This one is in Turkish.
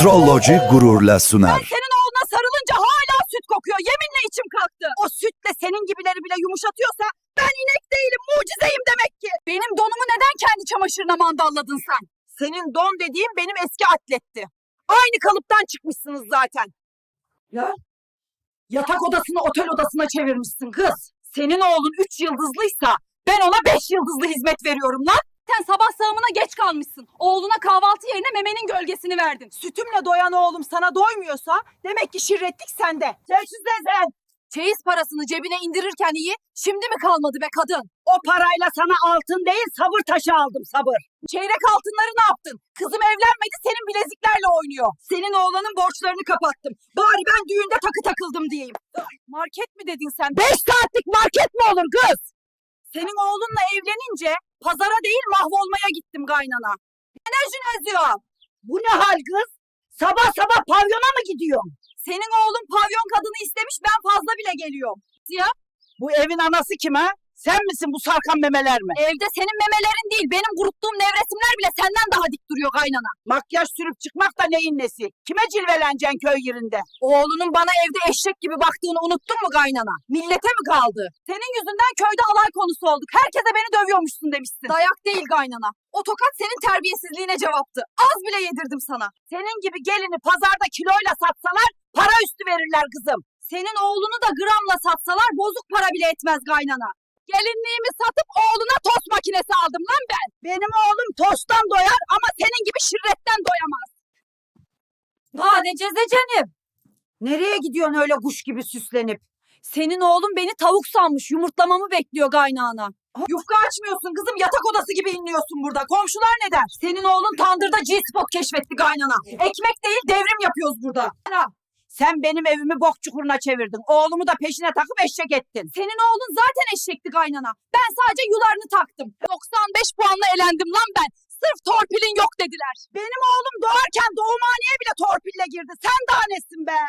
Trollogy gururla sunar. Senin oğluna sarılınca hala süt kokuyor. Yeminle içim kalktı. O sütle senin gibileri bile yumuşatıyorsa ben inek değilim mucizeyim demek ki. Benim donumu neden kendi çamaşırına mandalladın sen? Senin don dediğin benim eski atletti. Aynı kalıptan çıkmışsınız zaten. Ya? Yatak odasını otel odasına çevirmişsin kız. Senin oğlun üç yıldızlıysa ben ona beş yıldızlı hizmet veriyorum lan. Sen sabah sağımına geç kalmışsın. Oğluna kahvaltı yerine memenin gölgesini verdin. Sütümle doyan oğlum sana doymuyorsa demek ki şirretlik sende. Çeksiz sen. Çeyiz parasını cebine indirirken iyi, şimdi mi kalmadı be kadın? O parayla sana altın değil sabır taşı aldım sabır. Çeyrek altınları ne yaptın? Kızım evlenmedi senin bileziklerle oynuyor. Senin oğlanın borçlarını kapattım. Bari ben düğünde takı takıldım diyeyim. Market mi dedin sen? Beş saatlik market mi olur kız? Senin oğlunla evlenince pazara değil mahvolmaya gittim kaynana. Enerjin eziyor. Bu ne hal kız? Sabah sabah pavyona mı gidiyorsun? Senin oğlun pavyon kadını istemiş ben fazla bile geliyorum. Ya Bu evin anası kim ha? Sen misin bu sarkan memeler mi? evde senin memelerin değil benim kuruttuğum nevresimler bile senden daha dik duruyor kaynana. Makyaj sürüp çıkmak da neyin nesi? Kime cilveleneceksin köy yerinde? Oğlunun bana evde eşek gibi baktığını unuttun mu kaynana? Millete mi kaldı? Senin yüzünden köyde alay konusu olduk. Herkese beni dövüyormuşsun demişsin. Dayak değil kaynana. O tokat senin terbiyesizliğine cevaptı. Az bile yedirdim sana. Senin gibi gelini pazarda kiloyla satsalar para üstü verirler kızım. Senin oğlunu da gramla satsalar bozuk para bile etmez kaynana. Gelinliğimi satıp oğluna tost makinesi aldım lan ben. Benim oğlum tosttan doyar ama senin gibi şirretten doyamaz. Hadi cezecenim. Nereye gidiyorsun öyle kuş gibi süslenip? Senin oğlun beni tavuk sanmış. Yumurtlamamı bekliyor kaynağına. Yufka açmıyorsun kızım. Yatak odası gibi inliyorsun burada. Komşular ne der? Senin oğlun tandırda G-spot keşfetti kaynana. Ekmek değil devrim yapıyoruz burada. Ana, Sen benim evimi bok çukuruna çevirdin. Oğlumu da peşine takıp eşek ettin. Senin oğlun zaten eşekti kaynana. Ben sadece yularını taktım. 95 puanla elendim lan ben. Sırf torpilin yok dediler. Benim oğlum doğarken doğumhaneye bile torpille girdi. Sen daha nesin be?